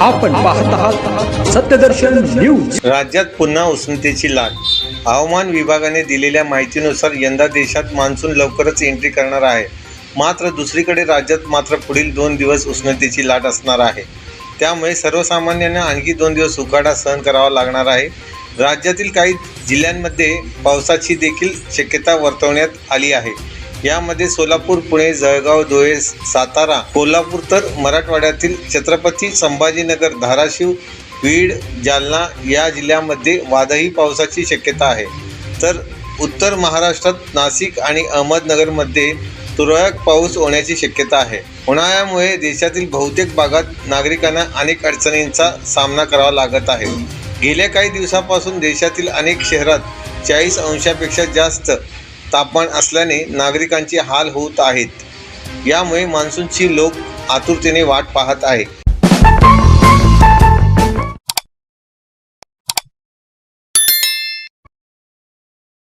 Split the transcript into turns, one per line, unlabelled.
आपण पाहत आहात सत्यदर्शन न्यूज.
राज्यात पुन्हा उष्णतेची लाट. हवामान विभागाने दिलेल्या माहितीनुसार यंदा देशात मान्सून लवकरच एंट्री करणार आहे. मात्र दुसरीकडे राज्यात मात्र पुढील दोन दिवस उष्णतेची लाट असणार आहे. त्यामुळे सर्वसामान्यांना आणखी दोन दिवस उकाडा सहन करावा लागणार आहे. राज्यातील काही जिल्ह्यांमध्ये पावसाची देखील शक्यता वर्तवण्यात आली आहे. यामध्ये सोलापूर पुणे जळगाव धुळे सातारा कोल्हापूर तर मराठवाड्यातील छत्रपती संभाजीनगर धाराशिव बीड जालना या जिल्ह्यामध्ये वादळी पावसाची शक्यता आहे. तर उत्तर महाराष्ट्रात नाशिक आणि अहमदनगरमध्ये तुरळक पाऊस होण्याची शक्यता आहे. उन्हाळ्यामुळे देशातील बहुतेक भागात नागरिकांना अनेक अडचणींचा सामना करावा लागत आहे. गेल्या काही दिवसापासून देशातील अनेक शहरात चाळीस अंशापेक्षा जास्त तापमान असल्याने नागरिकांचे हाल होत आहेत. यामुळे मान्सूनची लोक आतुरतेने वाट पाहत आहे